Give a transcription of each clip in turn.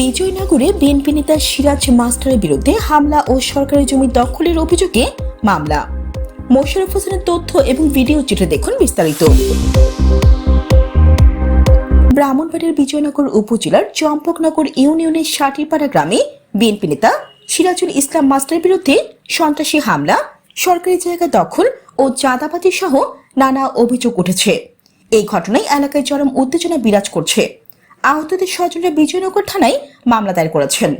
বিজয়নগরে BNP নেতা সিরাজ মাস্টারের বিরুদ্ধে হামলা ও সরকারি জমি দখলের অভিযোগে মামলা। মোশারফ হোসেনের তথ্য এবং ভিডিও চিত্রে দেখুন বিস্তারিত। ব্রাহ্মণবাড়িয়ার বিজয়নগর উপজেলার চম্পকনগর ইউনিয়নের সাটিরপাড়া গ্রামে বিএনপি নেতা সিরাজুল ইসলাম মাস্টারের বিরুদ্ধে সন্ত্রাসী হামলা, সরকারি জায়গা দখল ও চাঁদাবাজি সহ নানা অভিযোগ উঠেছে। এই ঘটনায় এলাকায় চরম উত্তেজনা বিরাজ করছে। আহতদের স্বজনরা বিজয়নগর থানায় মামলা দায়ের করেছেন।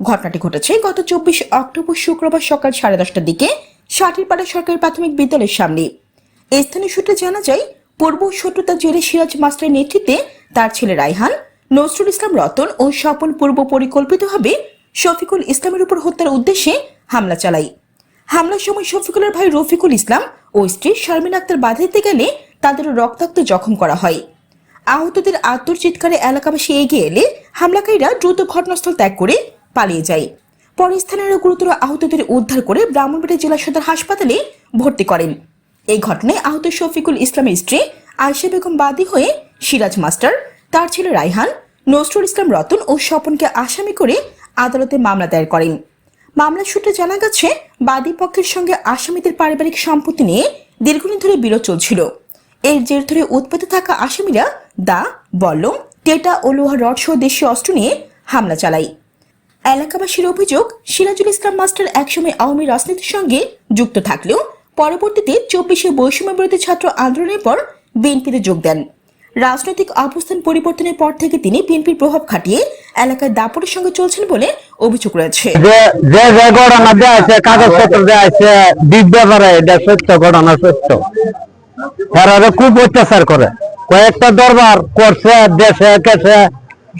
ঘটনাটি ঘটেছে গত চব্বিশ অক্টোবর শুক্রবার সকাল সাড়ে দশটার দিকে সাটিরপাড়া সরকারি প্রাথমিক বিদ্যালয়ের সামনে। স্থানীয় সূত্রে জানা যায়, পূর্ব শত্রুতা জেলে সিরাজ মাস্টারের নেতৃত্বে তার ছেলে রায়হান, নজরুল ইসলাম রতন ও স্বপন পূর্ব পরিকল্পিতভাবে শফিকুল ইসলামের উপর হত্যার উদ্দেশ্যে হামলা চালায়। হামলার সময় শফিকুলের ভাই রফিকুল ইসলাম ও স্ত্রী শারমিন আক্তার বাধা দিতে গেলে তাদের রক্তাক্ত জখম করা হয়। আহতদের আত্মর চিৎকারে এলাকাবাসী এগিয়ে এলে হামলাকারীরা দ্রুত ঘটনাস্থল ত্যাগ করে পালিয়ে যায়। পরে স্থানীয়রা গুরুতর আহতদের উদ্ধার করে ব্রাহ্মণবাড়িয়া জেলা সদর হাসপাতালে ভর্তি করেন। এই ঘটনায় আহত শফিকুল ইসলামের স্ত্রী আয়শা বেগম বাদী হয়ে সিরাজ মাস্টার, তার ছেলে রাইহান নজরুল ইসলাম রতন ও স্বপনকে আসামি করে আদালতে মামলা দায়ের করেন। মামলার সূত্রে জানা গেছে, বাদী পক্ষের সঙ্গে আসামিদের পারিবারিক সম্পত্তি নিয়ে দীর্ঘদিন ধরে বিরোধ চলছিল। এর জের ধরে উৎপেতে থাকা আসামিরা দা, বল্লম, টেটা ও লোহা রড সহ দেশীয় অস্ত্র নিয়ে হামলা চালায়। এলাকাবাসীর অভিযোগ, সিরাজুল ইসলাম মাস্টার একসময় আওয়ামী রাজনীতির সঙ্গে যুক্ত থাকলেও পরবর্তীতে চব্বিশে বৈষম্য বিরোধী ছাত্র আন্দোলনের পর বিএনপিতে যোগ দেন। রাজনৈতিক অবস্থান পরিবর্তনের পর থেকে তিনি বিএনপির প্রভাব খাটিয়ে এলাকায় দাপটের সঙ্গে চলছেন বলে অভিযোগ রয়েছে। যে যে ঘটনা দেওয়া আছে, কাগজপত্র দেওয়া আছে এটা সত্য, ঘটনা সত্য। এরা খুব অত্যাচার করে। কয়েকটা দরবার করছে, দেশে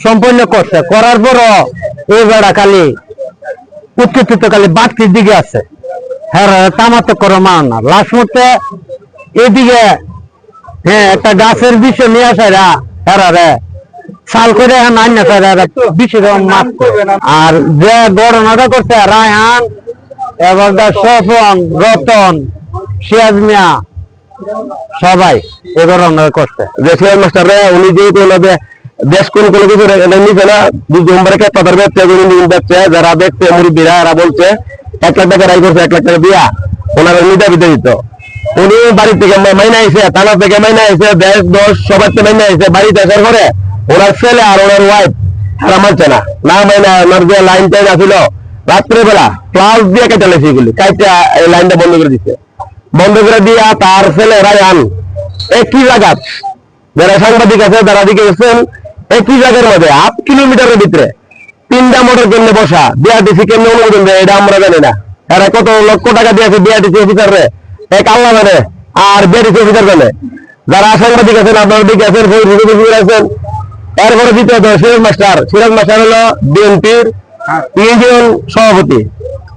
সম্পূর্ণ করছে। করার পরও এই বেড়া খালি উৎকৃত খালি বাড়তির দিকে আছে। হ্যাঁ মান না। মধ্যে এদিকে হ্যাঁ একটা গাছের বিষয় নিয়ে আসে রা। হ্যাঁ রে সাল করে আর যে ঘটনাটা করছে, রায়হান এবং তার সফন রতন সিয়াজ মিয়া সবাই সিনিয়র মাস্টাররা, উনি যেহেতু দেশ কোন কোনো কিছু না তাদের যারা দেখছে এরা বলছে, এক লাখ টাকা করছে, এক লাখ টাকা বিতাড়িত উনি থেকে মাইনা থানা থেকে মাইনা দেশ, দশ, সবার মাইনা ওনার ছেলে আর ওনার ওয়াইফ তারা মানছে না। না মাইনা ওনার যে লাইন টাইন আসিল রাত্রেবেলা ক্লাস দিয়ে কেটে লেছে এগুলি, কাইটা, এই লাইনটা বন্ধ করে দিচ্ছে বন্ধ করে দিয়া তার ছেলে রায়ান একই জায়গা যারা সাংবাদিক আছে তারা দিকে গেছেন একই জায়গার মধ্যে কিলোমিটারের ভিতরে। তিনটা মোটর কেমনে বসা? বিআরটিসি কেমনে অনুমোদন দেয় এটা আমরা জানি না। এরা কত লক্ষ টাকা দিয়েছে বিআরটিসি এক আল্লাহ জানে আর বিআরটিসি অফিসার জানে। যারা সাংবাদিক আছেন আপনার দিকে আছেন আছেন। এরপরে দ্বিতীয়ত সিরাজ মাস্টার। সিরাজ মাস্টার হলো বিএনপির ইউনিয়ন সভাপতি।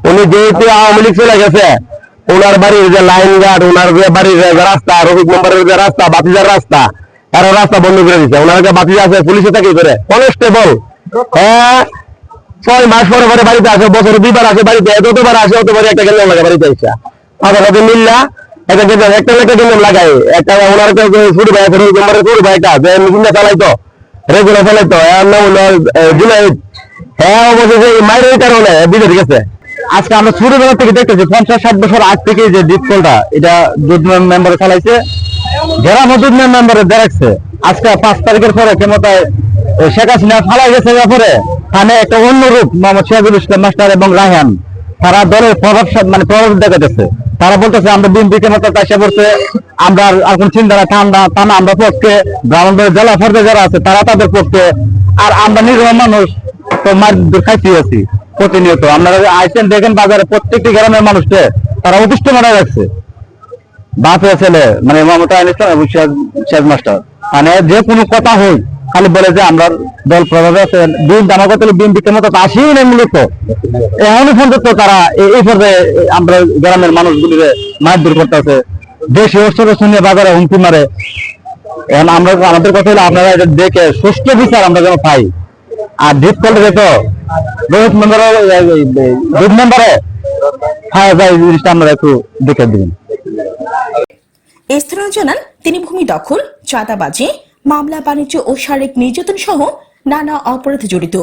উনি যেহেতু আওয়ামী লীগ চলে গেছে ওনার বাড়ির যে লাইন গার্ড, ওনার যে বাড়ির যে রাস্তা, রফিক নম্বরের যে রাস্তা, বাতিজার রাস্তা, এরা রাস্তা বন্ধ করে দিচ্ছে ওনার যে বাতিজা আছে, পুলিশে চাকরি করে। কনস্টেবল হ্যাঁ? ছয় মাস পরে পরে বাড়িতে আসে, বছরে দুইবার আসে বাড়িতে, যতবার আসে অতবার একটা কেন্দ্র লাগে বাড়িতে আসে আদালতে মিল্লা, একটা কেন্দ্র একটা একটা লাগাই একটা ওনার কাছে শুরু ভাই শুরু ভাই একটা চালাইতো, রেগুলার চালাইতো, এর নাম হলো হ্যাঁ অবশেষে মায়ের কারণে গেছে। আজকে আমরা ছোটবেলা থেকে দেখতেছি পঞ্চাশ ষাট বছর আগ থেকে যে ডিপকলটা এটা দুধ মেম্বার চালাইছে যারা মজুদ মেম্বারে দেখাচ্ছে। আজকে পাঁচ তারিখের পরে ক্ষমতায় শেখ হাসিনা ফালাই গেছে থানে একটা অন্য রূপ মোহাম্মদ ইসলাম মাস্টার এবং তারা দলের প্রভাব মানে প্রভাব তারা বলতেছে আমরা বিএনপি ক্ষমতা চাষা করছে আমরা আর কোন চিন্তা নাই, ঠান্ডা টানা আমরা পক্ষে ব্রাহ্মণবাড়ি জেলা ফর্দে যারা আছে তারা তাদের পক্ষে। আর আমরা নিরীহ মানুষ তো মার খাইতে আছি। প্রতিনিয়ত। আপনারা আইসেন দেখেন বাজারে প্রত্যেকটি গ্রামের মানুষকে তারা অতিষ্ঠ মারা যাচ্ছে বাপে ছেলে মানে মমতা সিরাজ মাস্টার। মানে যে কোনো কথা হই, খালি বলে যে আমরা দল প্রভাবে আছে বিএনপি আমার কথা বিএনপি মতো আসেই নেই মূলত। এখনই পর্যন্ত তারা এই পর্যায়ে আমরা গ্রামের মানুষগুলিকে মারধর করতেছে। দেশে অস্ত্র শুনে বাজারে হুমকি মারে। এখন আমরা আমাদের কথা হলো আপনারা এটা দেখে সুষ্ঠু বিচার আমরা যেন পাই। আর ডিপ করলে তো রোহিত মেম্বারে দুধ মেম্বারে হ্যাঁ এই জিনিসটা আপনারা একটু দেখে দিবেন স্থানীয় জানান, তিনি ভূমি দখল, চাঁদাবাজি, মামলা, বাণিজ্য ও শারীরিক নির্যাতন সহ নানা অপরাধে জড়িত।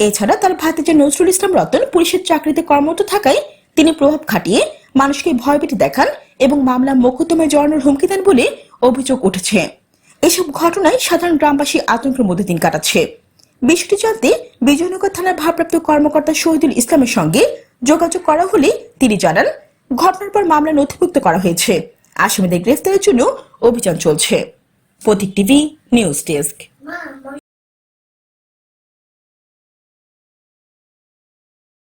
এছাড়া তার ভাতিজা নজরুল ইসলাম রতন পুলিশের চাকরিতে কর্মরত থাকায় তিনি প্রভাব খাটিয়ে মানুষকে ভয়ভীতি দেখান এবং মামলা মোকদ্দমায় জড়ানোর হুমকি দেন বলে অভিযোগ উঠেছে। এসব ঘটনায় সাধারণ গ্রামবাসী আতঙ্কের মধ্যে দিন কাটাচ্ছে। বিষয়টি জানতে বিজয়নগর থানার ভারপ্রাপ্ত কর্মকর্তা শহীদুল ইসলামের সঙ্গে যোগাযোগ করা হলে তিনি জানান, ঘটনার পর মামলা নথিভুক্ত করা হয়েছে। আসামিদের গ্রেফতারের জন্য অভিযান চলছে। Protik TV, news desk.